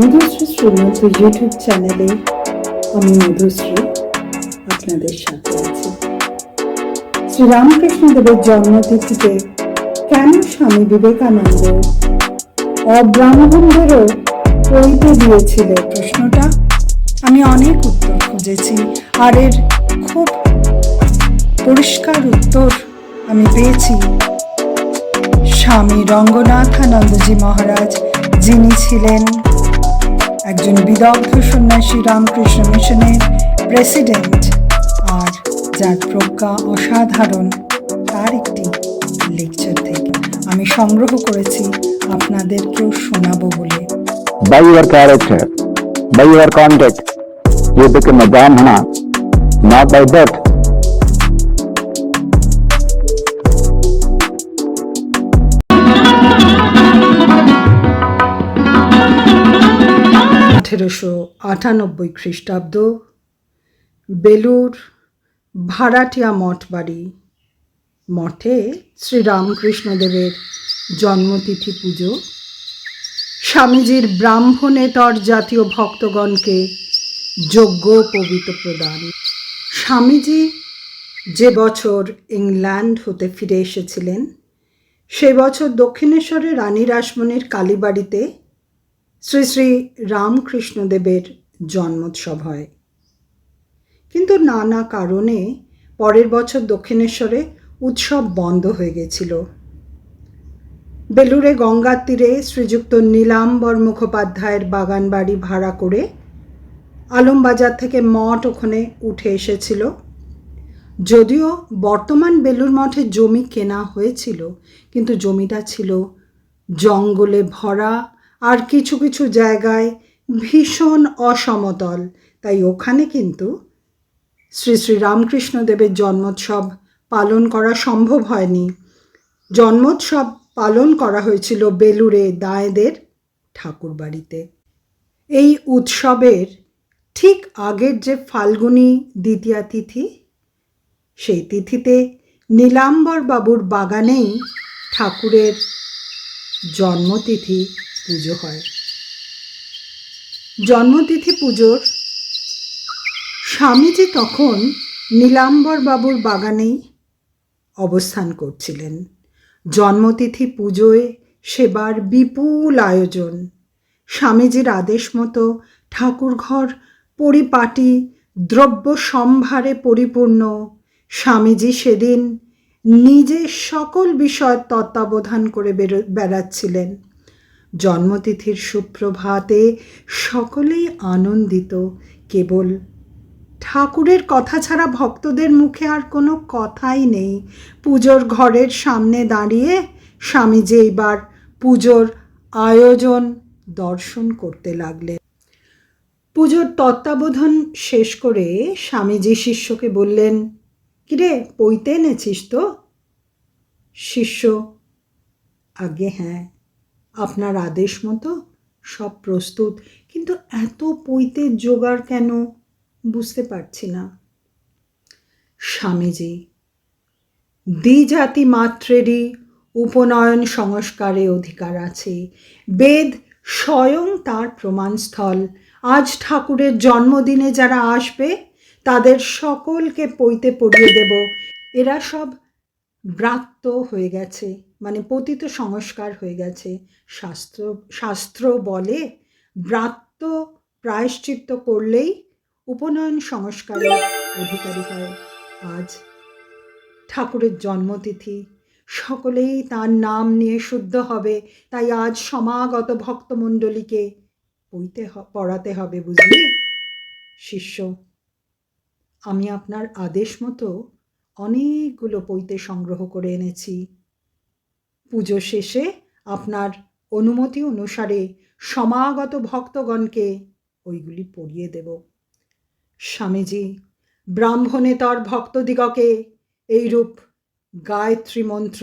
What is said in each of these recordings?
Madhushree YouTube চ্যানেলে আমি মধুশ্রী আপনাদের সাথে আছি। শ্রীরামকৃষ্ণদেবের জন্মতিথিতে কেন স্বামী বিবেকানন্দ অব্রাহ্মণদেরও পৈতে দিয়েছিল প্রশ্নটা? আমি অনেক উত্তর খুঁজেছি, আর এর খুব পরিষ্কার উত্তর আমি পেয়েছি। স্বামী রঙ্গনাথানন্দজি মহারাজ, যিনি ছিলেন একজন বিদগ্ধ সন্ন্যাসী রামকৃষ্ণ মিশনের প্রেসিডেন্ট আর যার প্রজ্ঞা অসাধারণ তার একটি লেকচার থেকে আমি সংগ্রহ করেছি আপনাদেরকেও শোনাবো বলে by your character, by your conduct, you become a Brahmana, not by birth. আঠেরোশো আটানব্বই খ্রিস্টাব্দ বেলুর ভাড়াটিয়া মঠ বাড়ি মঠে শ্রীরামকৃষ্ণদেবের জন্মতিথি পুজো। স্বামীজির ব্রাহ্মণেতর জাতীয় ভক্তগণকে যোগ্য পবিত প্রদান। স্বামীজি যে বছর ইংল্যান্ড হতে ফিরে এসেছিলেন, সে বছর দক্ষিণেশ্বরে রানী রাসমণির কালীবাড়িতে শ্রী শ্রী রামকৃষ্ণদেবের জন্মোৎসব হয়। কিন্তু নানা কারণে পরের বছর দক্ষিণেশ্বরে উৎসব বন্ধ হয়ে গেছিল। বেলুড়ে গঙ্গার তীরে শ্রীযুক্ত নীলাম্বর মুখোপাধ্যায়ের বাগান বাড়ি ভাড়া করে আলমবাজার থেকে মঠ ওখানে উঠে এসেছিল। যদিও বর্তমান বেলুর মঠে জমি কেনা হয়েছিল, কিন্তু জমিটা ছিল জঙ্গলে ভরা আর কিছু কিছু জায়গায় ভীষণ অসমতল। তাই ওখানে কিন্তু শ্রী শ্রী রামকৃষ্ণদেবের জন্মোৎসব পালন করা সম্ভব হয়নি। জন্মোৎসব পালন করা হয়েছিল বেলুড়ে দায়েদের ঠাকুরবাড়িতে। এই উৎসবের ঠিক আগের যে ফাল্গুনী দ্বিতীয়া তিথি, সেই তিথিতে নীলাম্বর বাবুর বাগানেই ঠাকুরের জন্মতিথি পুজো হয়। জন্মতিথি পুজোর স্বামীজি তখন নীলাম্বর বাবুর বাগানেই অবস্থান করছিলেন। জন্মতিথি পুজোয় সেবার বিপুল আয়োজন। স্বামীজির আদেশ মতো ঠাকুরঘর, পরিপাটি, দ্রব্য সম্ভারে পরিপূর্ণ। স্বামীজি সেদিন নিজে সকল বিষয় তত্ত্বাবধান করে বেড়াচ্ছিলেন। জন্মতিথির সুপ্রভাতে সকলেই আনন্দিত, কেবল ঠাকুরের কথা ছাড়া ভক্তদের মুখে আর কোনো কথাই নেই। পুজোর ঘরের সামনে দাঁড়িয়ে স্বামীজি এইবার পুজোর আয়োজন দর্শন করতে লাগলেন। পুজোর তত্ত্বাবধান শেষ করে স্বামীজি শিষ্যকে বললেন, কিরে পইতে এনেছিস তো? শিষ্য আগে হ্যাঁ। আপনার আদেশ মতো সব প্রস্তুত। কিন্তু এত পইতে জোগাড় কেন? বুঝতে পারছি না। স্বামীজি, দ্বিজাতি মাত্রেরই উপনয়ন সংস্কারে অধিকার আছে। বেদ স্বয়ং তার প্রমাণস্থল। আজ ঠাকুরের জন্মদিনে যারা আসবে, তাদের সকলকে পইতে পড়িয়ে দেব। এরা সব ব্রাত্য হয়ে গেছে। মানে পতিত সংস্কার হয়ে গেছে। শাস্ত্র শাস্ত্র বলে ব্রাত্য প্রায়শ্চিত্ত করলেই উপনয়ন সংস্কারের অধিকারী হয়। আজ ঠাকুরের জন্মতিথি। সকলেই তার নাম নিয়ে শুদ্ধ হবে, তাই আজ সমাগত ভক্তমণ্ডলীকে পইতে পড়াতে হবে বুঝলি? শিষ্য, আমি আপনার আদেশ মতো অনেকগুলো পইতে সংগ্রহ করে এনেছি। পুজো শেষে আপনার অনুমতি অনুসারে সমাগত ভক্তগণকে ওইগুলি পড়িয়ে দেব। স্বামীজি, ব্রাহ্মণেতর ভক্তদিগকে এইরূপ গায়ত্রী মন্ত্র,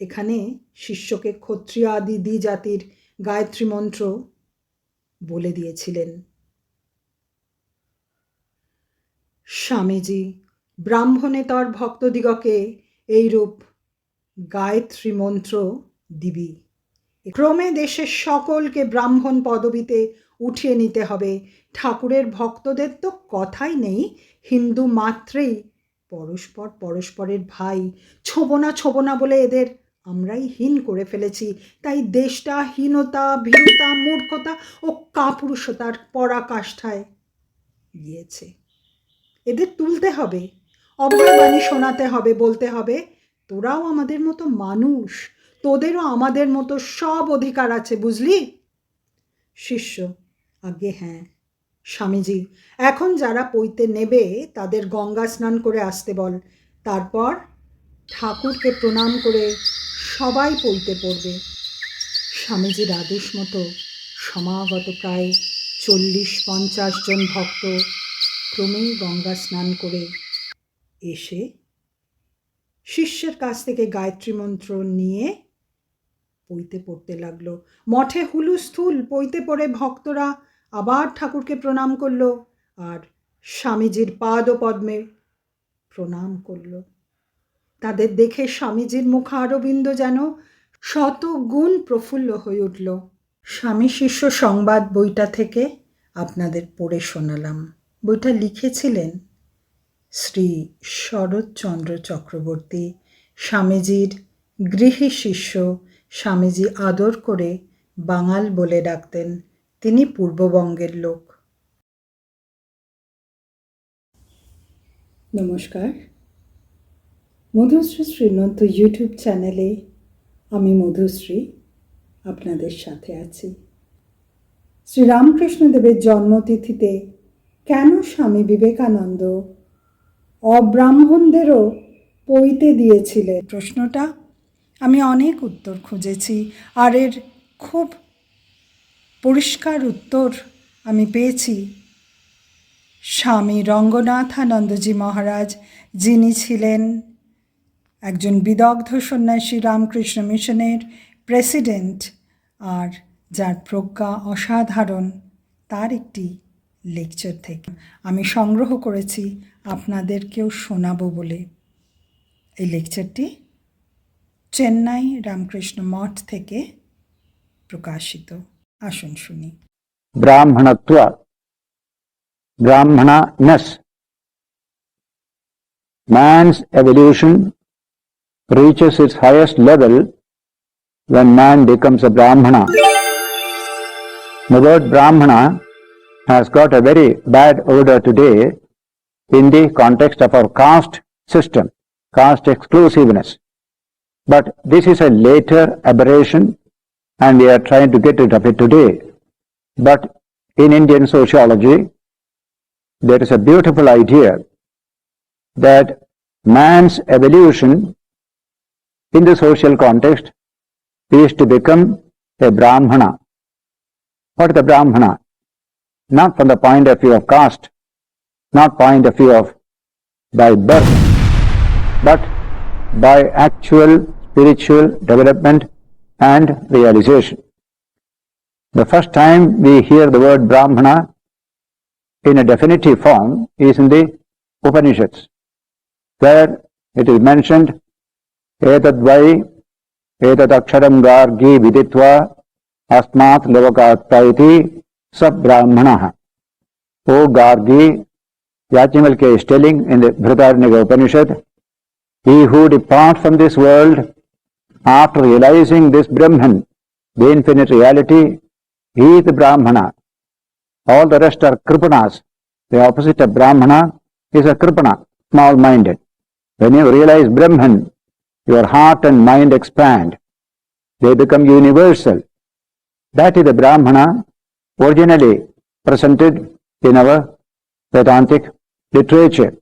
এখানে শিষ্যকে ক্ষত্রিয় আদি দ্বি জাতির গায়ত্রী মন্ত্র বলে দিয়েছিলেন। স্বামীজি, ব্রাহ্মণেতর ভক্তদিগকে এইরূপ গায়ত্রী মন্ত্র দিবি। ক্রমে দেশের সকলকে ব্রাহ্মণ পদবিতে উঠিয়ে নিতে হবে। ঠাকুরের ভক্তদের তো কথাই নেই। হিন্দু মাত্রেই পরস্পর পরস্পরের ভাই। ছোবনা ছোবনা বলে এদের আমরাই হীন করে ফেলেছি। তাই দেশটা হীনতা, ভীরুতা, মূর্খতা ও কাপুরুষতার পরাকাষ্ঠায় গিয়েছে। এদের তুলতে হবে। অভয়বাণী শোনাতে হবে, বলতে হবে। তোরাও আমাদের মতো মানুষ। তোদেরও আমাদের মতো সব অধিকার আছে, বুঝলি? শিষ্য আগে হ্যাঁ। স্বামীজি, এখন যারা পইতে নেবে, তাদের গঙ্গা স্নান করে আসতে বল। তারপর ঠাকুরকে প্রণাম করে সবাই পইতে পড়বে। স্বামীজির আদেশ মতো সমাগত প্রায় চল্লিশ পঞ্চাশ জন ভক্ত ক্রমেই গঙ্গা স্নান করে এসে শিষ্যের কাছ থেকে গায়ত্রী মন্ত্র নিয়ে পইতে পড়তে লাগল। মঠে হুলুস্থুল পইতে পড়ে ভক্তরা আবার ঠাকুরকে প্রণাম করল আর স্বামীজির পাদ পদ্মে প্রণাম করল। তাদের দেখে স্বামীজির মুখ আরবিন্দ যেন শত গুণ প্রফুল্ল হয়ে উঠল। স্বামী শিষ্য সংবাদ বইটা থেকে আপনাদের পড়ে শোনালাম। বইটা লিখেছিলেন শ্রী শরৎচন্দ্র চক্রবর্তী স্বামীজির গৃহী শিষ্য স্বামীজি আদর করে বাঙাল বলে ডাকতেন তিনি পূর্ববঙ্গের লোক। নমস্কার। মধুশ্রী শ্রীনন্ত ইউটিউব চ্যানেলে আমি মধুশ্রী আপনাদের সাথে আছি। শ্রীরামকৃষ্ণদেবের জন্মতিথিতে কেন স্বামী বিবেকানন্দ অব্রাহ্মণদেরও পইতে দিয়েছিলেন প্রশ্নটা, আমি অনেক উত্তর খুঁজেছি, আর এর খুব পরিষ্কার উত্তর আমি পেয়েছি। স্বামী রঙ্গনাথানন্দজি মহারাজ, যিনি ছিলেন একজন বিদগ্ধ সন্ন্যাসী রামকৃষ্ণ মিশনের প্রেসিডেন্ট, আর যার প্রজ্ঞা অসাধারণ, তার একটি লেকচার থেকে আমি সংগ্রহ করেছি আপনাদেরকেও শোনাবো বলে এই লেকচারটি চেন্নাই রামকৃষ্ণ মঠ থেকে প্রকাশিত আসুন শুনি ব্রাহ্মণত্ব ব্রাহ্মণানেস Man's evolution reaches its highest level when man becomes a Brahmana. The word Brahmana has got a very bad odor today in the context of our caste system caste exclusiveness but this is a later aberration and we are trying to get rid of it today but in Indian sociology, there is a beautiful idea that man's evolution in the social context is to become a Brahmana. What is the Brahmana? Not from the point of view of caste, not point of view of by birth, but by actual spiritual development and realization. The first time we hear the word Brahmana in a definitive form is in the Upanishads, where it is mentioned, Etadvai Etadaksharam Gargi Viditva Asmat Lovakat Praiti Sab Brahmanaha. O Gargi, Yachimalke is telling in the Brihadaranyaka Upanishad, he who departs from this world after realizing this Brahman, the infinite reality, he is the Brahmana. All the rest are Kripanas. The opposite of Brahmana is a Kripana, small-minded. When you realize Brahman, your heart and mind expand. They become universal. That is the Brahmana originally presented in our Vedantic literature.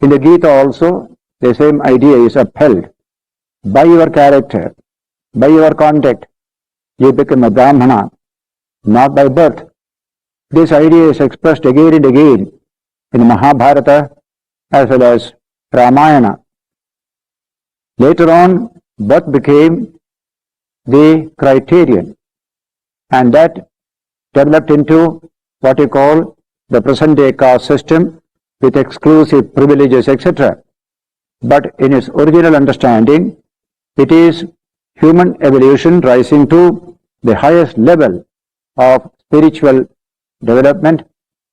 In the Gita also, the same idea is upheld. By your character, by your conduct, you become a Brahmana, not by birth. This idea is expressed again and again in Mahabharata as well as Ramayana. Later on, birth became the criterion and that developed into what you call the present day caste system with exclusive privileges, etc. But in its original understanding, it is human evolution rising to the highest level of spiritual development,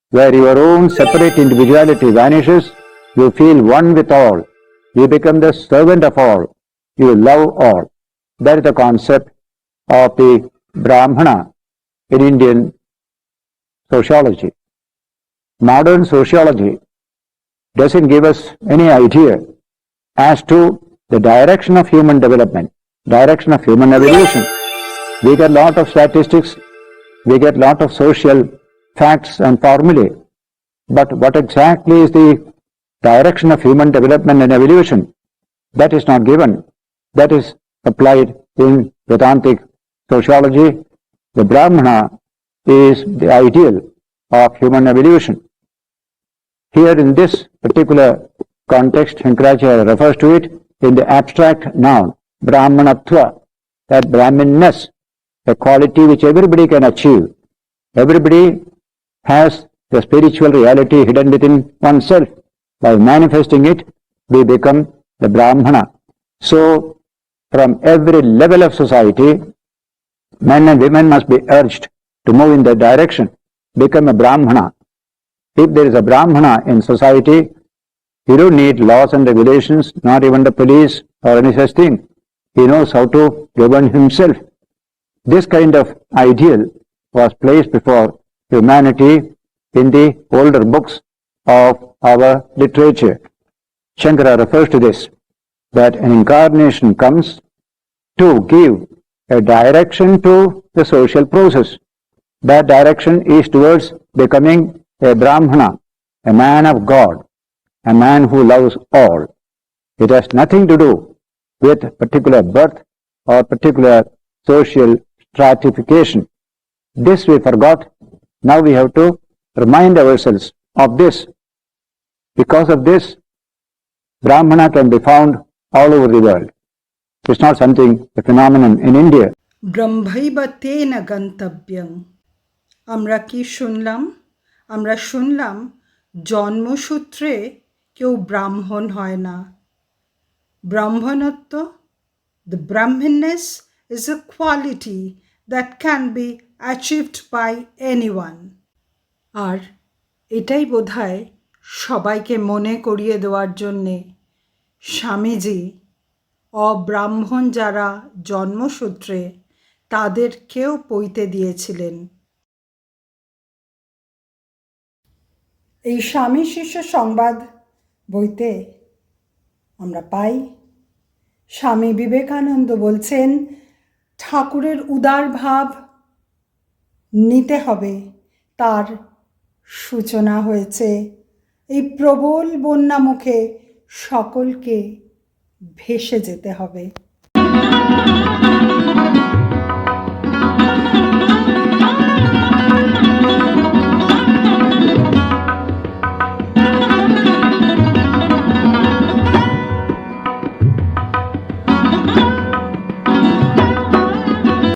where your own separate individuality vanishes, you feel one with all, you become the servant of all, you love all. That is the concept of the Brahmana in Indian sociology. Modern sociology doesn't give us any idea as to the direction of human development, direction of human evolution. We get lot of statistics, we get lot of social facts and formulae. But what exactly is the direction of human development and evolution? That is not given. That is applied in Vedantic sociology. The Brahmana is the ideal of human evolution. Here in this particular context, Shankaracharya refers to it in the abstract noun, Brahmanatva, that Brahminness, a quality which everybody can achieve. Everybody has the spiritual reality hidden within oneself. By manifesting it, we become the Brahmana. So, from every level of society, men and women must be urged to move in that direction, become a Brahmana. If there is a Brahmana in society, he don't need laws and regulations, not even the police or any such thing. He knows how to govern himself. This kind of ideal was placed before humanity in the older books of our literature. Shankara refers to this, that an incarnation comes to give a direction to the social process. That direction is towards becoming a Brahmana, a man of God, a man who loves all. It has nothing to do with particular birth or particular social stratification. This we forgot. Now we have to remind ourselves of this. Because of this, Brahmana can be found all over the world. It's not something, a phenomenon in India. ব্রহ্মৈব তেন গন্তব্যং আমরা কি শুনলাম আমরা শুনলাম জন্মসূত্রে কেউ ব্রাহ্মণ হয় না। ব্রাহ্মণত্ব the Brahminness is a quality that can be achieved by anyone আর এটাই বোধহয় সবাইকে মনে করিয়ে দেওয়ার জন্যে স্বামীজি অব্রাহ্মণ যারা জন্মসূত্রে তাদেরকেও পইতে দিয়েছিলেন। এই স্বামী শিষ্য সংবাদ বইতে আমরা পাই। স্বামী বিবেকানন্দ বলছেন, ঠাকুরের উদার ভাব নিতে হবে। তার সূচনা হয়েছে, এই প্রবল বন্যা মুখে সকলকে ভেসে যেতে হবে।